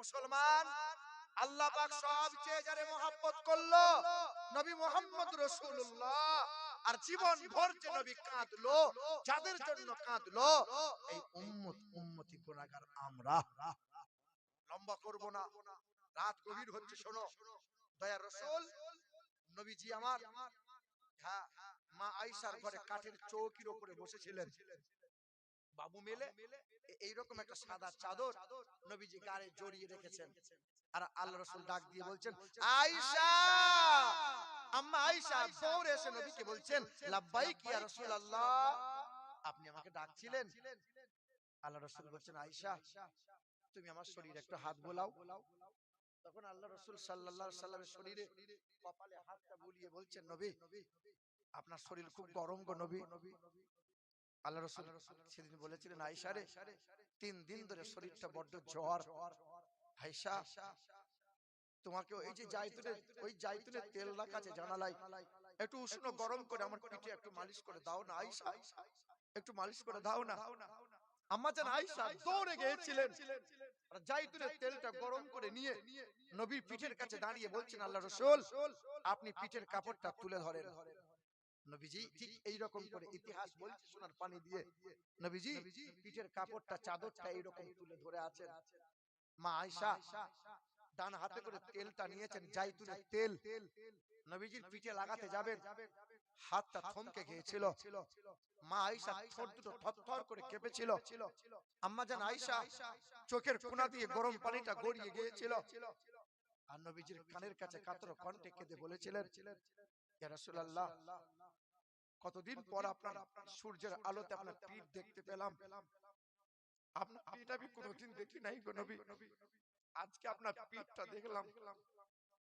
মুসলমান, আল্লাহ পাক সবচেয়ে যারে মহব্বত করল নবী মোহাম্মদ রসুল্লাহ আর জীবন ভর যে নবী কাঁদলো, যাদের জন্য কাঁদলো, এই উম্মত, উম্মতি গুনাহগার আমরা। লম্বা করব না। রাত গভীর হচ্ছে, শোনো। দয়া রসুল, নবীজি আমার হ্যাঁ মা আয়েশার ঘরে কাঠের চৌকির উপরে বসেছিলেন। বাবু মেলে এইরকম একটা সাদা চাদর নবীজি গায়ে জড়িয়ে রেখেছেন। আর আল্লাহ রসুল ডাক দিয়ে বলছেন আয়েশা! আম্মা আয়েশা দৌড়ে এসে নবীকে বলছেন লাব্বাইক ইয়া রাসূলুল্লাহ! আপনি আমাকে ডাকছিলেন। আল্লাহ রসুল বলছেন আয়েশা তুমি আমার শরীরে একটু হাত বোলাও। তখন আল্লাহ রসুল আলাইহি সাল্লামের শরীরে কপালে হাতটা বুলিয়ে বলছেন নবী আপনার শরীর খুব গরম গো নবী। আল্লাহ রসুল সেদিন বলেছিলেন তিন দিন ধরে শরীরটা বড্ড জ্বর। তোমাকে ওই যে জাইতুনের ওই জাইতুনের তেল জানালাই একটু উষ্ণ গরম করে আমার পিঠে একটু মালিশ করে দাও না আয়েশা একটু মালিশ করে দাও না। আয়েশা দৌড়ে গিয়েছিলেন। আর জাইতুনের তেলটা গরম করে নিয়ে নবীর পিঠের কাছে দাঁড়িয়ে বলছেন আল্লাহ রসুল আপনি পিঠের কাপড়টা তুলে ধরেন। নবীজি ঠিক এই রকম করে ইতিহাস বলছে সোনার পানি দিয়ে। নবীজি পিঠের কাপড়টা চাদরটা তুলে ধরে আছেন মা আয়েশা ডান হাতে করে তেলটা নিয়েছেন জাইতুনের তেল। নবীজির পিঠে লাগাতে যাবেন। হাতটা থমকে গিয়েছিল। মা আয়েশা ঠোঁট দুটো থরথর করে কেঁপেছিল। আম্মা জান আয়েশা চোখের কোনা দিয়ে গরম পানিটা গড়িয়ে গিয়েছিল। আর নবীজির কানের কাছে কাতর কণ্ঠে কেঁদে বলেছিলেন ইয়া রাসূলুল্লাহ কতদিন পর আপনার সূর্যের আলোতে আপনার পিঠ দেখতে পেলাম। আপনার পিঠ আমি কোনোদিন দেখি নাই গো নবী। আজকে আপনার পিঠটা দেখলাম।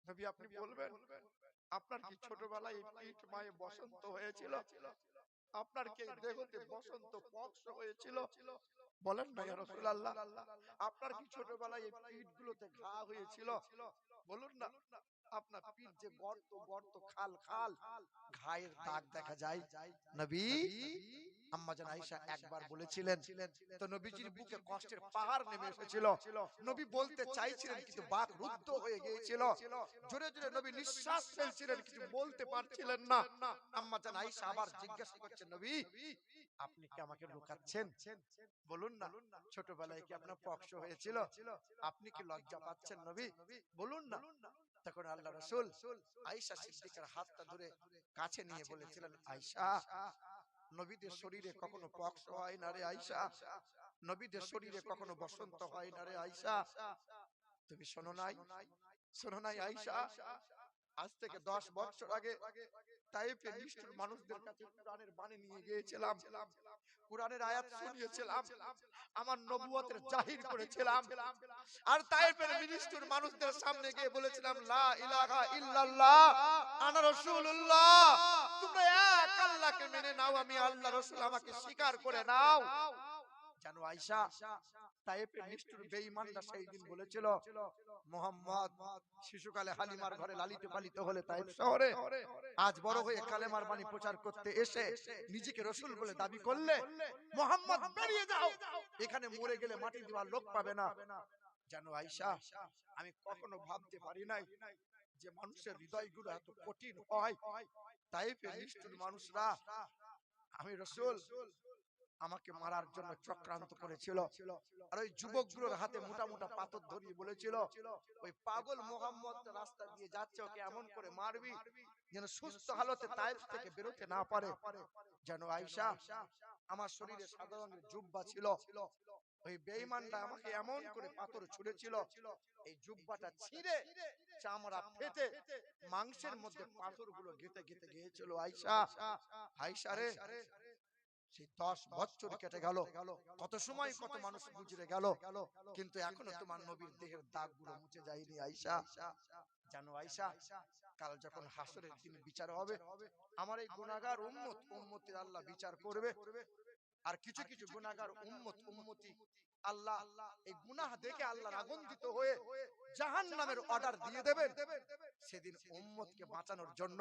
নবী আপনি বলবেন আপনার কি ছোটবেলায় এই পিঠ মায়ে বসন্ত হয়েছিল? আপনার কি দেহতে বসন্ত পক্ষ হয়েছিল? বলেন না রাসূলুল্লাহ। আপনার কি ছোটবেলায় এই পিঠগুলোতে ঘা হয়েছিল? বলুন না। আপনার পিঠ যে গর্ত গর্ত খাল খাল ঘায়ের দাগ দেখা যায়। নবী আয়েশা একবার বলেছিলেন তো নবীজির বুকে কষ্টের পাহাড় নেমে এসেছিল নবী বলতে চাইছিলেন কিন্তু বাক রুদ্ধ হয়ে গিয়েছিল। জোরে জোরে নবী নিঃশ্বাস ফেলছিলেন কিছু বলতে পারছিলেন না। আয়েশা আবার জিজ্ঞাসা করছেন নবী আপনি কি আমাকে লুকাচ্ছেন বলুন না ছোটবেলায় কি আপনার পক্ষ হয়েছিল? আপনি কি লজ্জা পাচ্ছেন নবী? বলুন না তখন আল্লাহ রসুল আয়েশা সিদ্দিকের হাতটা ধরে কাছে নিয়ে বলেছিলেন আয়েশা নবীদের শরীরে কখনো পক্ষ হয় না রে আয়েশা? নবীদের শরীরে কখনো বসন্ত হয় না রে আয়েশা? তুমি শোনো নাই শোনো নাই আয়েশা? আজ থেকে দশ বছর আগে তাইফে নিষ্ঠুর মানুষদের কাছে কোরআনের বাণী নিয়ে গিয়েছিলাম। কোরআনের আয়াত শুনিয়েছিলাম আমার নবুয়তের জাহির করেছিলাম। আর তাইফের মিনিস্টার মানুষদের সামনে গিয়ে বলেছিলাম লা ইলাহা ইল্লাল্লাহ আনা রাসূলুল্লাহ তোমরা এক আল্লাহকে মেনে নাও আমি আল্লাহ রাসূল আমাকে স্বীকার করে নাও। জানো আয়েশা তাইফের নিষ্ঠুর বেঈমানরা সেই দিন বলেছিল মোহাম্মদ শিশুকালে হালিমার ঘরে লালিত পালিত হলে তাইফ শহরে আজ বড় হয়ে কালেমার বাণী প্রচার করতে এসে নিজেকে রসুল বলে দাবি করলে মোহাম্মদ বেরিয়ে যাও। এখানে মরে গেলে মাটি দেওয়ার লোক পাবে না। জানো আয়েশা আমি কখনো ভাবতে পারি নাই যে মানুষের হৃদয়গুলো এত কঠিন হয়। তাইফের নিষ্ঠুর মানুষরা আমি রসুল আমাকে মারার জন্য চক্রান্ত করেছিল। আর ওই যুবকগুলোর হাতে মোটা মোটা পাথর ধরিয়ে বলেছিল ওই পাগল মোহাম্মদ রাস্তা দিয়ে যাচ্ছে ওকে এমন করে মারবি যেন সুস্থ হালতে তাইফ থেকে বেরোতে না পারে। যেন আয়েশা আমার শরীরে রঙের জুব্বা ছিল। ওই বেঈমানটা আমাকে এমন করে পাথর ছুঁড়েছিল। এই জুব্বাটা ছিঁড়ে চামড়া ফেটে মাংসের মধ্যে পাথরগুলো গেতে গেতে গিয়েছিল। আয়েশা আয়েশা রে। সেই দশ বছর কেটে গেল। কত সময় কত মানুষ গুজরে গেল। কিন্তু এখনও তোমার নবীর দেহের দাগগুলো মুছে যায়নি, আয়েশা। জানো আয়েশা, কাল যখন হাসরের দিন বিচার হবে, আমার এই গুনাহগার উম্মত, উম্মতের আল্লাহ বিচার করবে। আর কিছু কিছু গুনাহগার উম্মত, উম্মতি, আল্লাহ এই গুনাহ দেখে আল্লাহ রাগন্দিত হয়ে জাহান্নামের অর্ডার দিয়ে দেবেন। সেদিন উম্মতকে বাঁচানোর জন্য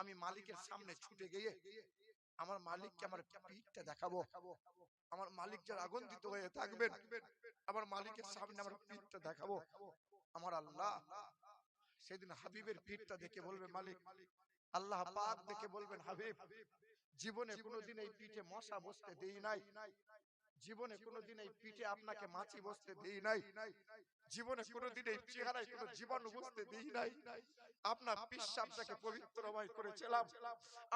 আমি মালিকের সামনে ছুটে গিয়ে আমার মালিককে আমার পিঠটা দেখাবো। আমার মালিক যার আগন্তিত হয়ে থাকবেন আমার মালিকের সামনে আমার পিঠটা দেখাবো। আমার আল্লাহ সেদিন হাবিবের পিঠটা দেখে বলবে মালিক আল্লাহ পাক দেখে বলবেন হাবিব জীবনে কোনোদিন এই পিঠে মশা বসতে দেই নাই। জীবনে কোনোদিন এই পিঠে আপনাকে মাছি বসতে দেই নাই। জীবনে কোনোদিন এই চেহারায় কোনো জীবাণু বসতে দেই নাই। আপনার পিসাবটাকে পবিত্রময় করেছিলাম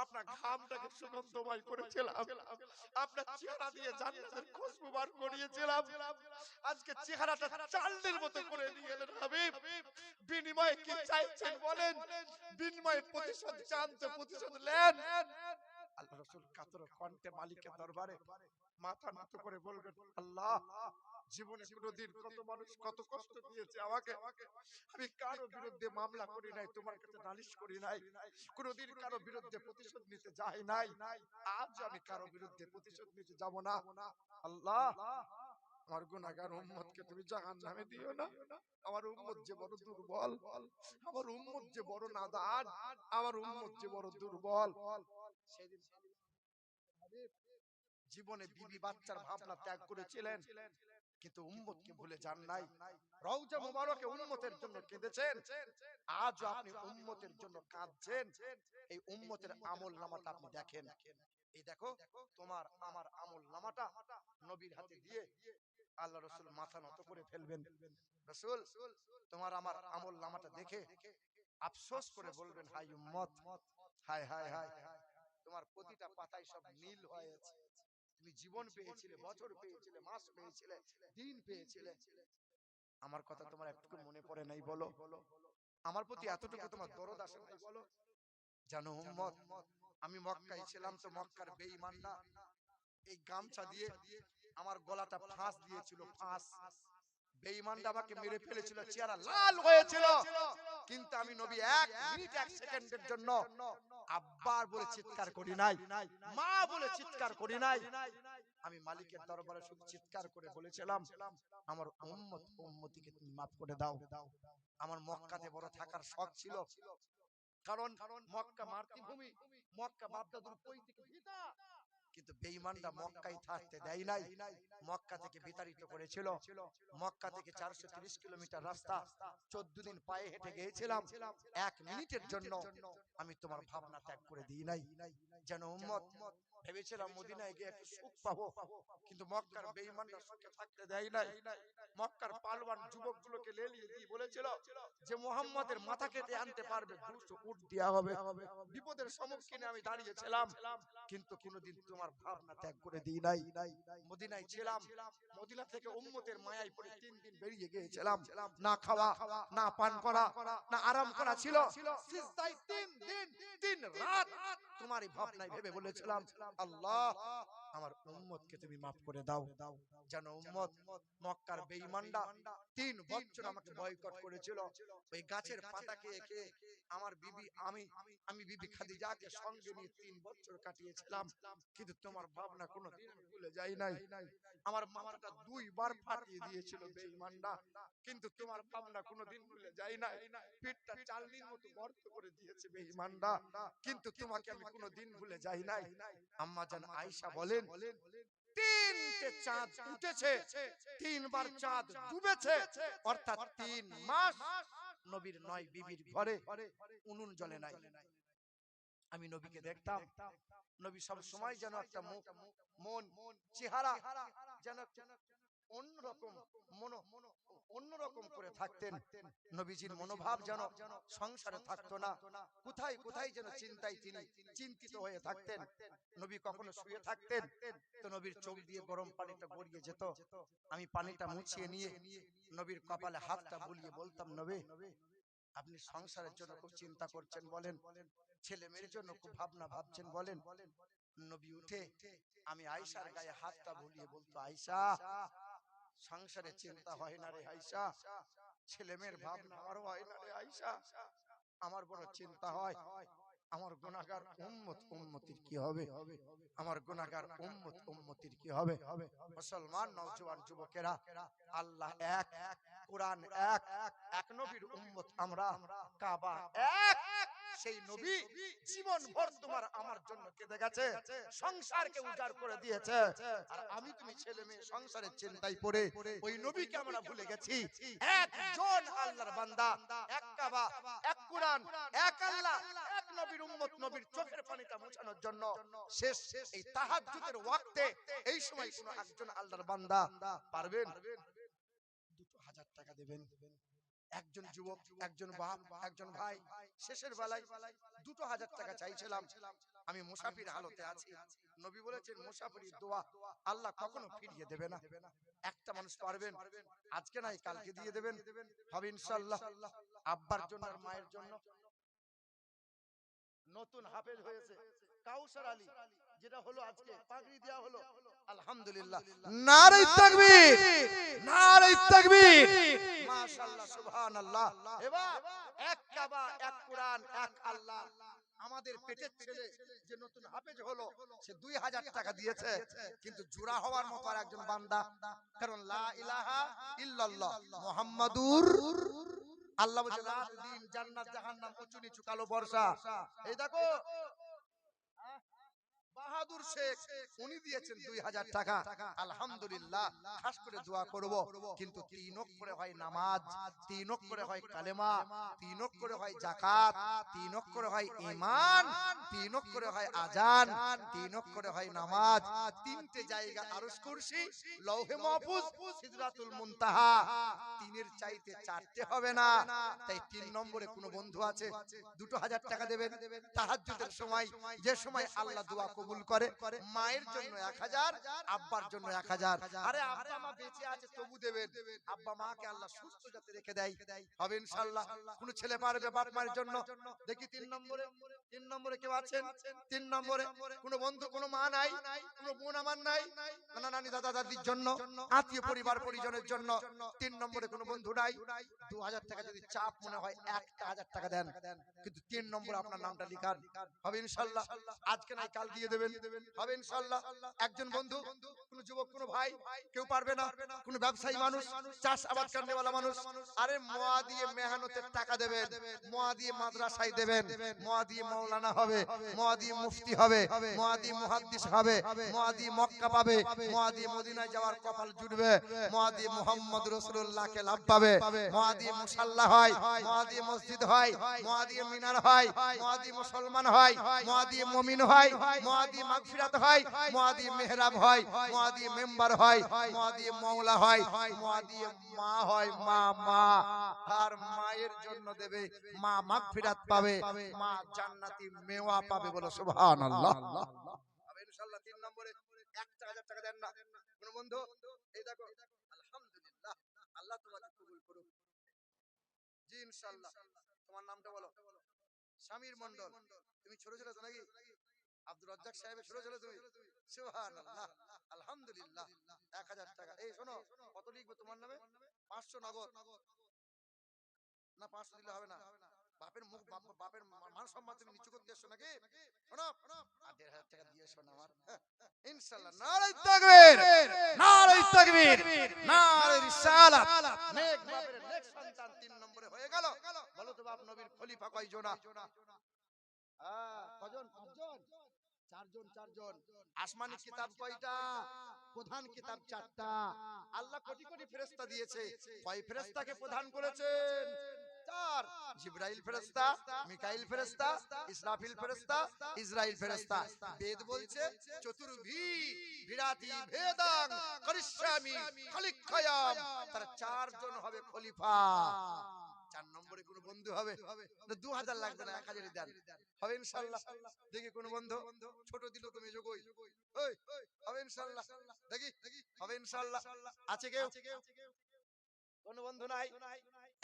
আপনার ঘামটাকে সুগন্ধময় করেছিলাম আপনার চেহারা দিয়ে জান্নাতের খুশবু বার করিয়েছিলাম আজকে চেহারাটা চালনের মতো করে দিয়ে এলেন হাবিব। বিনিময়ে কি চাইছেন বলেন? বিনিময়ে প্রতিশোধ চান তো প্রতিশোধ নেন। আল্লাহ রাসূল কাতর কণ্ঠে মালিকের দরবারে মাথা নত করে বলবেন আল্লাহ জীবনে কোনোদিন কত মানুষ কত কষ্ট দিয়েছে আমাকে? আমি কারও বিরুদ্ধে মামলা করি নাই তোমার কাছে নালিশ করি নাই কোনোদিন কারও বিরুদ্ধে প্রতিশোধ নিতে যাই নাই আজ আমি কারও বিরুদ্ধে প্রতিশোধ নিতে যাব না। আল্লাহ আমার গুনাহগার উম্মতকে তুমি জাহান্নামে দিও না। আমার উম্মত যে বড় দুর্বল আমার উম্মত যে বড় নাদান আমার উম্মত যে বড় দুর্বল সেদিন জীবনে বিবি বাচ্চার ভাবনা ত্যাগ করেছিলেন কিন্তু উম্মতকে ভুলে যান নাই। রওজা মুবারকে উম্মতের জন্য কেঁদেছেন। আজ আপনি উম্মতের জন্য কাঁদছেন। এই উম্মতের আমল নামাটা আপনি দেখেন। এই দেখো তোমার আমার আমল নামাটা নবীর হাতে দিয়ে আল্লাহ রসুল মাথা নত করে ফেলবেন। রসুল তোমার আমার আমল নামাটা দেখে আফসোস করে বলবেন হাই উম্মত হায় হায় হায় তোমার প্রতিটা পাতায় সব নীল হয়ে আছে তুমি জীবন পেয়েছিলে বছর পেয়েছিলে মাস পেয়েছিলে দিন পেয়েছিলে। আমার কথা তোমার একটু মনে পড়ে নাই বলো? আমার প্রতি এতটুকু তোমার দরদ আসে নাই বলো? জানো উম্মত আমি মক্কায় ছিলাম তো মক্কার বেঈমানরা। এই গামছা দিয়ে আমার গলাটা ফাঁস দিয়েছিল ফাঁস। বেঈমানটা আমাকে মেরে ফেলেছিল চেহারা লাল হয়েছিল। কিন্তু আমি নবী এক মিনিট এক সেকেন্ডের জন্য আব্বার বলে চিৎকার করি নাই। মা বলে চিৎকার করি নাই। আমি মালিকের দরবারে শুধু চিৎকার করে বলেছিলাম আমার উম্মত উম্মতিকে তুমি মাফ করে দাও। আমার মক্কাতে বড় থাকার শখ ছিল। কারণ মক্কা মাতৃভূমি মক্কা বাপদাদুর পৈতৃক ভিটা কিন্তু বেঈমানটা মক্কায় থাকতে দেয় নাই। মক্কা থেকে বিতাড়িত করেছিল। মক্কা থেকে চারশো তিরিশ কিলোমিটার রাস্তা। চোদ্দ দিন পায়ে হেঁটে গিয়েছিলাম। এক মিনিটের জন্য আমি তোমার ভাবনা ত্যাগ করে দিই নাই। যেন উম্মত ভেবেছিলাম মদিনায় গিয়ে একটু সুখ পাবো। কিন্তু মক্কার বেঈমানরা সুখে থাকতে দেয় নাই। মক্কার পালওয়ান যুবকগুলোকে লেলিয়ে দিয়ে বলেছিল যে মোহাম্মদের মাথা কেটে আনতে পারবে দুশো উট দেওয়া হবে। বিপদের সম্মুখীনে আমি দাঁড়িয়েছিলাম। কিন্তু কোনোদিন তোমার ভাবনা ত্যাগ করে দিই নাই। মদিনায় ছিলাম। মদিনা থেকে উম্মতের মায়ায় পড়ে তিন দিন বেরিয়ে গিয়েছিলাম। না খাওয়া না পান করা না আরাম করা ছিল। সিজদায় তিন দিন। তিন রাত তোমার এই ভাবনায় ভেবে বলেছিলাম আল্লাহ। আমার উম্মতকে তুমি মাফ করে দাও। যেন উম্মত মক্কার বেঈমানরা তিন বছর আমাকে বয়কট করেছিল। ওই গাছের পাতা খেয়ে খেয়ে আমার বিবি আমি আমি বিবি খাদিজাকে সঙ্গে নিয়ে তিন বছর কাটিয়েছিলাম। কিন্তু তোমার ভাবনা কোনো দিন ভুলে যাই নাই। আমার মাথাটা দুইবার ফাটিয়ে দিয়েছিল বেঈমানরা। কিন্তু তোমার ভাবনা কোনো দিন ভুলে যাই নাই। পেটটা চালনির মতো গর্ত করে দিয়েছে বেঈমানরা। কিন্তু তোমাকে আমি কোনো দিন ভুলে যাই নাই। আম্মা জান আয়েশা বলেন তিনটে চাঁদ উঠেছে তিনবার চাঁদ ডুবেছে অর্থাৎ তিন মাস নবীর নয় বিবির ঘরে উনুন জলে নাই। আমি নবীকে দেখতাম নবী সব সময় যেন একটা মুখ মন চেহারা যেন অন্যরকম মন অন্যরকম করে থাকতেন। নবীজির মনোভাব যেন সংসারে থাকতো না। কোথায় কোথায় যেন চিন্তায় তিনি চিন্তিত হয়ে থাকতেন। নবী কখনো শুয়ে থাকতেন তো নবীর চোখ দিয়ে গরম পানিটা গড়িয়ে যেত। আমি পানিটা মুছিয়ে নিয়ে নবীর কপালে হাতটা বুলিয়ে বলতাম নবী আপনি সংসারের জন্য খুব চিন্তা করছেন বলেন। ছেলে মেয়ের জন্য খুব ভাবনা ভাবছেন বলেন। নবী উঠে আমি আয়সার গায়ে হাতটা বুলিয়ে বলতো আয়সা সংসারে চিন্তা হয় না রে আয়সা ছেলে মেয়ের ভাবনা আমারও হয় না রে আয়সা আমার বড় চিন্তা হয় আমার গুনাহগার উম্মত উম্মতির কি হবে? আমার গুনাহগার উম্মত উম্মতির কি হবে? মুসলমান নওজোয়ান যুবকেরা আল্লাহ এক কোরআন এক এক নবীর উম্মত আমরা কাবা এক। সেই নবী জীবন ভর তোমার আমার জন্য কেঁদে গেছে সংসারকে উজাড় করে দিয়েছে। আর আমি তুমি ছেলে মেয়ে সংসারের চিন্তায় পড়ে ওই নবীকে আমরা ভুলে গেছি। একজন আল্লাহর বান্দা এক কাবা এক কোরআন এক আল্লাহ এক নবীর উম্মত নবীর চোখের পানিটা মোছানোর জন্য শেষ এই তাহাজ্জুদের ওয়াক্তে এই সময় কোন একজন আল্লাহর বান্দা পারবেন? দুটো হাজার টাকা দেবেন। একজন যুবক একজন বাপ একজন ভাই শেষের বেলায় দুটো হাজার টাকা চাইছিলাম। আমি মুসাফির হালতে আছি। নবী বলেছেন মুসাফির দোয়া আল্লাহ কখনো ফিরিয়ে দেবে না। একটা মানুষ পারবেন আজকে নাই কালকে দিয়ে দেবেন। হবে ইনশাল্লাহ আব্বার জন্য আর মায়ের জন্য। নতুন হাফেজ হয়েছে। কাউসার আলী। যেটা হলো আজকে পাগড়ি দেওয়া হলো। আলহামদুলিল্লাহ। নারে তাকবীর। নারে তাকবীর। মাশাআল্লাহ সুবহানাল্লাহ। এবার এক কাবা এক কোরআন এক আল্লাহ। আমাদের পেটের ছেলে যে নতুন হাফেজ হলো সে দুই হাজার টাকা দিয়েছে। কিন্তু জোড়া হওয়ার মতো আর একজন বান্দা। কারণ লা ইলাহা ইল্লাল্লাহ মুহাম্মাদুর আল্লাহ বলছে রাত দিন জান্নাত জাহান্নাম উঁচু নিচু কালো বর্ষা। এই দেখো বাহাদুর শেখ উনি দিয়েছেন দুই হাজার টাকা। আলহামদুলিল্লাহ খাস করে দোয়া করব। কিন্তু তিন করে হয় নামাজ তিন করে হয় কালেমা তিন করে হয় জাকাত তিন করে হয় ইমান তিন করে হয় আজান তিন করে হয় নামাজ তিনটে জায়গা আরশ কুরসি লৌহে মাহফুজ সিদরাতুল মুনতাহা। তিনের চাইতে চারটে হবে না। তাই তিন নম্বরে কোনো বন্ধু আছে দুটো হাজার টাকা দেবেন তাহাজ্জুদের সময় যে সময় আল্লাহ দোয়া কবুল করে। মায়ের জন্য এক হাজার, আব্বার জন্য এক হাজার। আরে আব্বা মা বেঁচে আছে তবু দেবেন। আব্বা মাকে আল্লাহ সুস্থ যাতে রেখে দেয়। হবে ইনশাআল্লাহ। কোন ছেলে পারবে বাপ মায়ের জন্য? দেখি তিন নম্বরে। তিন নম্বরে কেউ আছেন? তিন নম্বরে। কোনো বন্ধু, কোনো মা নাই? কোনো বোন আমার নাই? নানা নানি দাদা দাদির জন্য? আত্মীয় পরিবার পরিজনের জন্য? তিন নম্বরে কোনো বন্ধু নাই? দু হাজার টাকা যদি চাপ মনে হয়, একটা হাজার টাকা দেন। কিন্তু তিন নম্বরে আপনার নামটা লিখান। হবে ইনশাল্লাহ আজকে নাই, কাল দিয়ে দেবেন হবে ইনশাল্লাহ একজন বন্ধু কোন যুবক কোন ভাই কেউ পারবে না কোন ব্যবসায়ী মানুষ চাষ আবাদ কান্ডেওয়ালা মানুষ আরে মোয়া দিয়ে মেহনতের টাকা দেবেন মোয়া দিয়ে মাদ্রাসায় দেবেন মোয়া দিয়ে মৌলানা হবে মোয়া দিয়ে মুফতি হবে মোয়া দিয়ে মুহাদ্দিস হবে মোয়া দিয়ে মক্কা পাবে মোয়া দিয়ে মদিনায় যাওয়ার কপাল জুটবে মোয়া দিয়ে মুহাম্মদ রাসূলুল্লাহকে লাভ পাবে মোয়া দিয়ে মুসাল্লা হয় মোয়া দিয়ে মসজিদ হয় মোয়া দিয়ে মিনার হয় মোয়া দিয়ে মুসলমান হয় মোয়া দিয়ে মুমিন হয় মোয়া দিয়ে মাগফিরাত হয় মোয়া মেহরাব হয় মোয়া মেম্বার হয় মোয়া দিয়ে মওলা হয় মোয়া মা হয়, মা মা। আর মায়ের জন্য দেবে, মা মাগফিরাত পাবে, মা জান্নাতি মেওয়া পাবে বলো, সুবহানাল্লাহ। হবে ইনশাআল্লাহ তিন নম্বরে একটা হাজার টাকা দেন না। কোন বন্ধু? এই দেখো, আলহামদুলিল্লাহ, আল্লাহ তোমাকে কবুল করুক। জি, ইনশাআল্লাহ। তোমার নামটা বলো। সমীর মন্ডল তুমি ছোট ছোট নাকি? আব্দুর রাজ্জাক সাহেবের ছোট ছোট তুমি? সুবহানাল্লাহ। আলহামদুলিল্লাহ। এক হাজার টাকা। এই শোনো কত লিখব তোমার নামে? পাঁচশো নগদ। না পাঁচশো দিলে হবে না। বাপের মুখ বাপের মান সম্মান তুমি নিচু করতে এসো নাকি? শোনো আর দেড় হাজার টাকা দিয়ে এসো না আমার। হ্যাঁ, ইনশাল্লাহ নারাই তাকবীর। নারে তাকবীর। নারে রিসালাত। নেক বাপের নেক সন্তান তিন নম্বরে হয়ে গেল। বলো তো বাপ নবীর খলিফা কয়জনা? কজন? পাঁচজন? চারজন চারজন আসমানি কিতাব কয়টা? প্রধান কিতাব চারটা। আল্লাহ কোটি কোটি ফেরেশতা দিয়েছে। কয় ফেরেশতাকে প্রধান করেছেন চার। জিব্রাইল ফেরেশতা মিকাইল ফেরেশতা ইসরাফিল ফেরেশতা ইসরাইল ফেরেশতা। বেদ বলছে চতুর্ভি বিরাতি ভেদাং করিষ্যামি খলিক্ষয়াম। তার চারজন হবে খলিফা। চার নম্বরে কোন বন্ধু হবে দু হাজার লাগবে না, এক হাজারই দেন। হবে ইনশাল্লাহ। দেখি কোন বন্ধু, ছোট দিল তুমি যোগই হবে ইনশাল্লাহ। দেখি, হবে ইনশাল্লাহ। আছে কেউ? কোন বন্ধু নাই?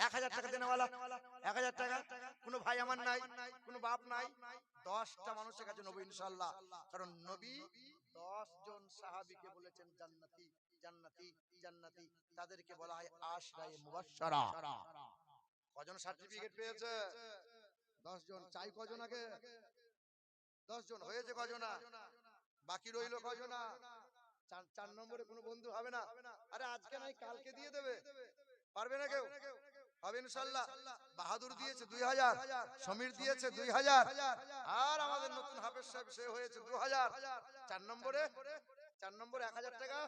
এক হাজার টাকা দেনেওয়ালা, এক হাজার টাকা। কোন ভাই আমার নাই, কোন বাপ নাই। দশটা মানুষের কাছে নবী ইনশাল্লাহ। কারণ নবী দশ জন সাহাবিকে বলেছেন, জান্নাতি জান্নাতি জান্নাতি। তাদেরকে বলা হয় আশরায়ে মুবাশশারা। কজন সার্টিফিকেট পেয়েছে? দশ জন। চাই কজন আগে দশ জন। হয়েছে কজনা? বাকি রইল কজনা? চার চার নম্বরে কোনো বন্ধু হবে না? আরে আজকে নাই কালকে দিয়ে দেবে? পারবে না কেউ হবে ইনশাল্লাহ বাহাদুর দিয়েছে দুই হাজার। সমীর দিয়েছে দুই হাজার। আর আমাদের নতুন হাফেজ সাহেব সে হয়েছে দু হাজার। চার নম্বরে? চার নম্বরে এক হাজার টাকা।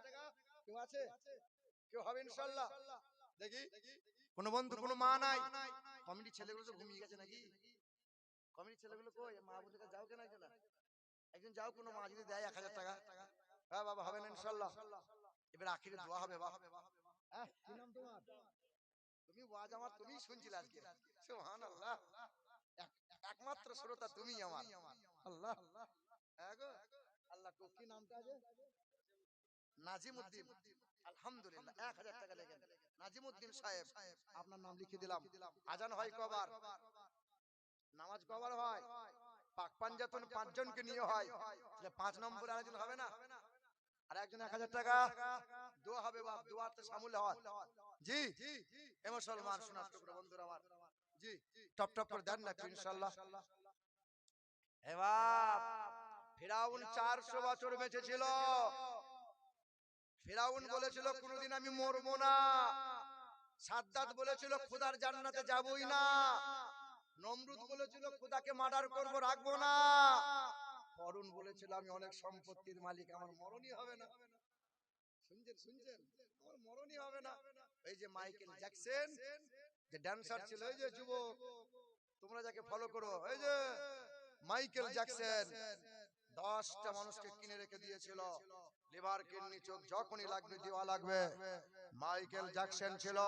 কেউ আছে? কেউ হবে ইনশাল্লাহ দেখি। কোন বন্ধু কোনো মা নাই। কমিটি ছেলেগুলো তো ঘুমিয়ে গেছে নাকি? কমিটি ছেলেগুলো কই? মা বলে যাও কেন একজন? একজন যাও কোনো মা যদি দেয় এক হাজার টাকা। হ্যাঁ বাবা হবে না ইনশাল্লাহ। এবার আখিরে দোয়া হবে বাবা। হ্যাঁ কি নাম তোমার? তুমি ওয়াজ আমার তুমিই শুনছিলে আজকে। সুবহানাল্লাহ। একমাত্র শ্রোতা তুমি আমার। আল্লাহ। হ্যাঁ আল্লাহ কো কি নামটা আছে নাজিমউদ্দিন আলহামদুলিল্লাহ, এক হাজার টাকা লেখেন। নাজিমউদ্দিন সাহেব, আপনার নাম লিখে দিলাম। আজান হয় কবার? নামাজ কবার হয়? পাক পাঞ্জাতন পাঁচজনকে নিয়ে হয়। তাহলে পাঁচ নম্বরে আরেকজন হবে না? আর একজন এক হাজার টাকা? দোয়া হবে বাপ, দোয়াতে সামুল হয় জি, এ মুসলমান, শোনার টুকরো বন্ধুরা আমার। জি, টপ টপ করে দেন না ইনশাআল্লাহ হে বাপ, ফিরাউন চারশো বছর বেঁচে ছিল। ফিরাউন বলেছিল কোনোদিন আমি মরবো না। সাদ্দাত বলেছিল খুদার জান্নাতে যাবই না। নমরুদ বলেছিল খুদাকে মার্ডার করব রাখব না। করুণ বলেছিল আমি অনেক সম্পত্তির মালিক আমার মরণই হবে না। শুনছেন শুনছেন? আমার মরণই হবে না। এই যে মাইকেল জ্যাকসন যে ড্যান্সার ছিল এই যে যুবক তোমরা যাকে ফলো করো এই যে মাইকেল জ্যাকসন দশটা মানুষকে কিনে রেখে দিয়েছিল। লিভার কিডনি চোখ যখনই লাগবে দেওয়া লাগবে। মাইকেল জ্যাকসন ছিল।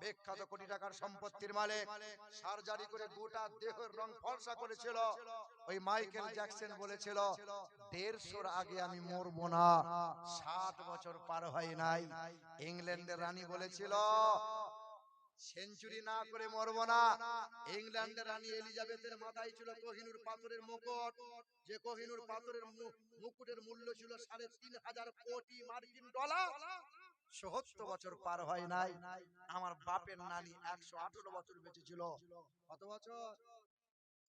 বিখ্যাত কোটি টাকার সম্পত্তির মালিক। সার্জারি করে গোটা দেহের রং ফর্সা করেছিল। ওই মাইকেল জ্যাকসন বলেছিল দেড়শোর আগে আমি মরবো না। ষাট বছর পার হয় নাই। ইংল্যান্ডের রানী বলেছিল সেঞ্চুরি না করে মরবো না। ইংল্যান্ডের রানী এলিজাবেথের মাথায় ছিল কোহিনুর পাথরের মুকুট। যে কোহিনুর পাথরের মুকুটের মূল্য ছিল সাড়ে তিন হাজার কোটি মার্কিন ডলার। সত্তর বছর পার হয় নাই। আমার বাপের নানি একশো আঠারো বছর বেঁচে ছিল। কত বছর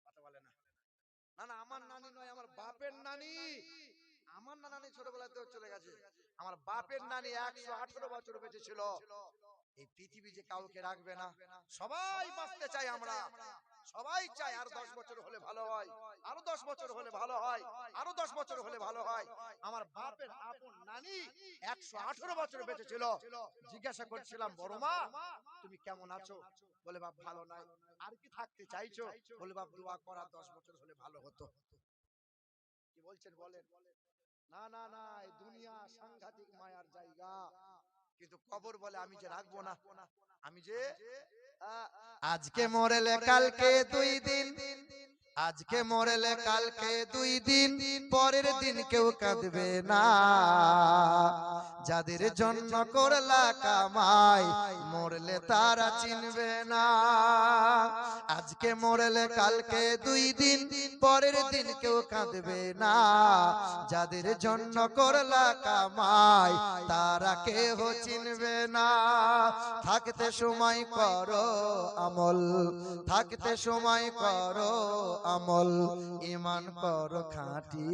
কথা বলে না। না না আমার নানি নয় আমার বাপের নানি। আমার নানি ছোটবেলাতে চলে গেছে। আমার বাপের নানি একশো আঠারো বছর বেঁচে ছিল। এই পৃথিবী যে কাউকে রাখবে না, সবাই বাঁচতে চাই আমরা। সবাই চাই আর দশ বছর হলে ভালো হয়, আরও দশ বছর হলে ভালো হয়, আরও দশ বছর হলে ভালো হয়। আমার বাপের আপন নানি একশো আঠারো বছর বেঁচে ছিল জিজ্ঞাসা করছিলাম, বড় মা, তুমি কেমন আছো? বলে, বাপ, ভালো নাই। আর কি থাকতে চাইছো? বলে, বাপ, দোয়া করা দশ বছর হলে ভালো হতো। কি বলছেন বলেন? না না না দুনিয়া সাংঘাতিক মায়ার জায়গা। কিন্তু কবর বলে আমি যে রাখব না। আমি যে আজকে মরেলে কালকে দুই দিন। আজকে মরেলে কালকে দুই দিন পরের দিন কেউ কাঁদবে না। যাদের জন্য করলা কামাই মরলে তারা চিনবে না। আজকে মরলে কালকে দুই দিন পরের দিন কেউ কাঁদবে না। যাদের জন্য করলা কামাই তারা কেহ চিনবে না। থাকতে সময় করো আমল থাকতে সময় করো আমল ইমান করো খাঁটি।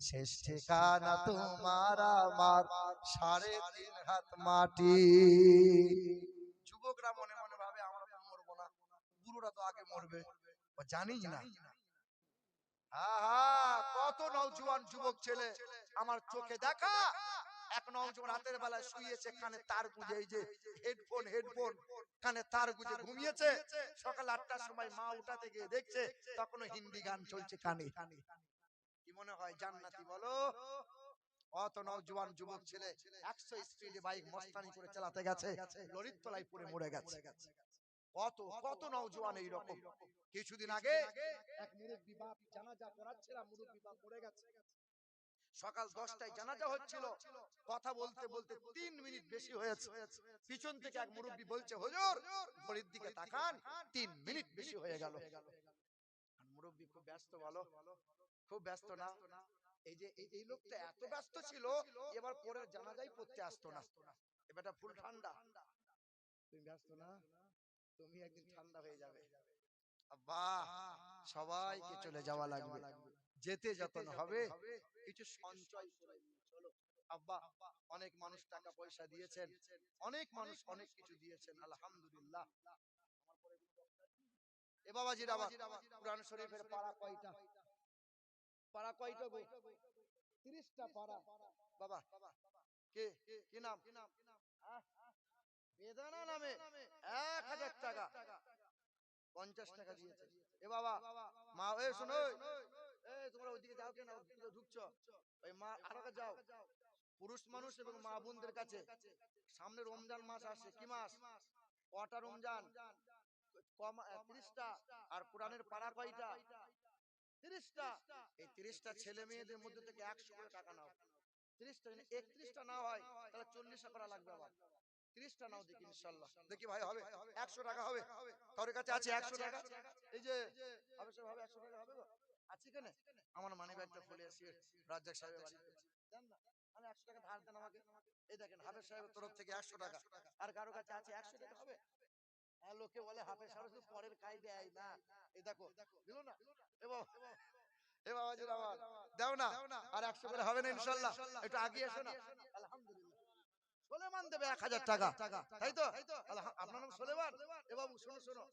শেষ ঠিকানা তোমার আমার, সাড়ে তিন হাত মাটি। যুবকরা মনে মনে ভাবে, আমরা মরবো না। তো আগে মরবে। না। আহা, কত নওজোয়ান যুবক ছেলে, আমার চোখে দেখা। এক নওজোয়ান রাতের বেলায় শুয়েছে কানে তার গুজে এই যে হেডফোন হেডফোন কানে তার গুজে ঘুমিয়েছে সকাল আটটার সময় মা উঠাতে গিয়ে দেখছে তখনও হিন্দি গান চলছে কানে। কি মনে হয় জান্নাতি বলো? কত নওজোয়ান যুবক ছেলে একশো স্পিডে বাইক মস্তানি করে চালাতে গেছে লরির তলায় পড়ে মরে গেছে। কত কত নওজোয়ান এই রকম। কিছুদিন আগে এক মুরব্বী বাপ জানাজা পড়াচ্ছিলাম মুরব্বী বাপ মরে গেছে। সকাল দশটায় জানাজা হচ্ছিল। কথা বলতে বলতে তিন মিনিট বেশি হয়েছে। পিছন থেকে এক মুরব্বী বলছে হুজুর ঘড়ির দিকে তাকান। তিন মিনিট বেশি হয়ে গেল। মুরব্বী খুব ব্যস্ত বলো খুব ব্যস্ত না। এই যে এই- এই লোকটা এত ব্যস্ত ছিল এবার পরের জানাজাই পড়তে আসতো না। এবারটা ফুল ঠান্ডা। তুমি ব্যস্ত না? তুমি একদিন ঠান্ডা হয়ে যাবে। আব্বা সবাইকে চলে যাওয়া লাগবে। যেতে যতন হবে কিছু সঞ্চয় করে চলো আব্বা অনেক মানুষ টাকা পয়সা দিয়েছেন। অনেক মানুষ অনেক কিছু দিয়েছেন। আলহামদুলিল্লাহ। এ বাবাজির আবার কোরআন শরীফের পারা কয়টা? পারা কয়টা গো? তিরিশটা পারা বাবা কে কি নাম? বেদানা নামে এক হাজার টাকা। পঞ্চাশ টাকা দিয়েছে। এ বাবা মা এ শোনো। তোমরা ওইদিকে যাও কেন? ঢুকছো? ওই মা আরও যাও। পুরুষ মানুষ এবং মা বোনদের কাছে। সামনে রমজান মাস আসে কি মাস? কটা রমজান? ত্রিশটা। আর কোরআনের পাড়া কয়টা? তিরিশটা। এই তিরিশটা ছেলে মেয়েদের মধ্যে থেকে একশো করে টাকা নাও। তিরিশটা যদি একত্রিশটা না হয় তাহলে চল্লিশটা করা লাগবে আবার। তিরিশটা নাও দেখি ইনশাল্লাহ। দেখি ভাই হবে? একশো টাকা হবে? কারোর কাছে আছে একশো টাকা? এই যে হবে সব হবে একশো টাকা হবে গো? আছে কেন আমার মানি ব্যাগটা খুলে আসি রাজ্জাক সাহেবের বাড়িতে দেন না আমি একশো টাকা ধার দেন আমাকে। এই দেখেন হাফেজ সাহেবের তরফ থেকে একশো টাকা। আর কারও কাছে আছে একশো টাকা হবে। লোকে বলে হাফেজ সাহেব শুধু পরের কাই দেয় না। এই দেখো দিল না। এ বাবা এ বাবা যে আমার। দাও না। আর একশো করে হবে না ইনশাল্লাহ। একটু আগে এসো না। আলহামদুলিল্লাহ। সোলেমান দেবে এক হাজার টাকা। তাই তো? আপনার নাম সোলেমান? এ বাবু শোনো। শোনো।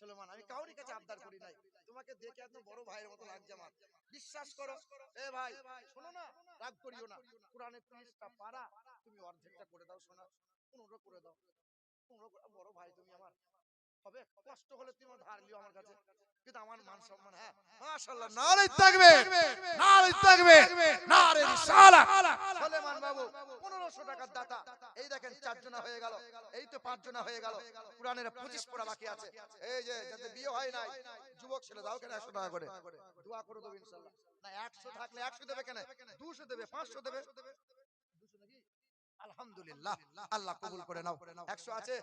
সোলেমান আমি কাউরি কাছে আবদার করি নাই। তোমাকে দেখে একদম বড় ভাইয়ের মতো লাগছে আমার। বিশ্বাস করো। এ ভাই শোনো না রাগ করিও না। কোরআনের তিরিশটা পারা তুমি অর্ধেকটা করে দাও শোনা। পনেরো করে দাও। পনেরো বড় ভাই তুমি আমার। হবে? কষ্ট হলে তুমি ধার লিও আমার কাছে। কিন্তু আমার মান সম্মান হ্যাঁ? মাশাআল্লাহ নারে থাকবে নারে থাকবে নারে রিসালাত সুলেমান বাবু 1500 টাকার দাতা। এই দেখেন চারজনা হয়ে গেল। এই তো পাঁচজনা হয়ে গেল। কোরআনের 25 পড়া বাকি আছে। এই যে যাদের বিয়ে হয় নাই যুবক ছেলে দাও কেন 100 টাকা করে? দোয়া করে দেব ইনশাআল্লাহ। না 100 থাকলে 100 দেবে কেন? 200 দেবে 500 দেবে? 200 নাকি? আলহামদুলিল্লাহ। আল্লাহ কবুল করে নাও। 100 আছে?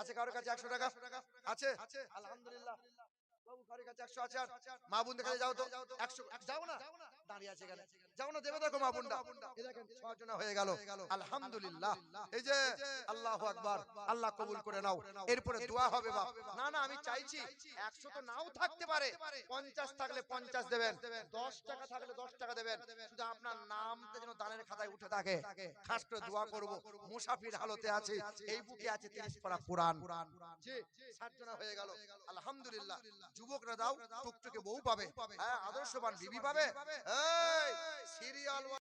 আছে কারোর কাছে 100 টাকা? আছে? আলহামদুলিল্লাহ। বাবু কারোর কাছে 100 আছে আর? মা বোনদের কাছে যাও তো। 100 যাও না? দাঁড়িয়ে আছে এখানে। যাও দেবে দেখো মা বোনটা দেখেন, ছয় গেল। আলহামদুলিল্লাহ। এই যে আল্লাহু আকবার, আল্লাহ কবুল করে নাও। এরপরে দোয়া হবে বাপ। না না, আমি চাইছি 100 তো নাও থাকতে পারে। 50 থাকলে 50 দেবেন। 10 টাকা থাকলে 10 টাকা দেবেন। শুধু আপনার নামটা যেন দানের খাতায় উঠে থাকে। খাস করে দোয়া করব। মুসাফির হালতে আছে। এই বুকে আছে 30 পারা কোরআন। হয়ে গেল। আলহামদুলিল্লাহ। যুবকরা দাও, টুকটুকে বউ পাবে। হ্যাঁ আদর্শবান বিবি পাবে। এই সিরিয়াল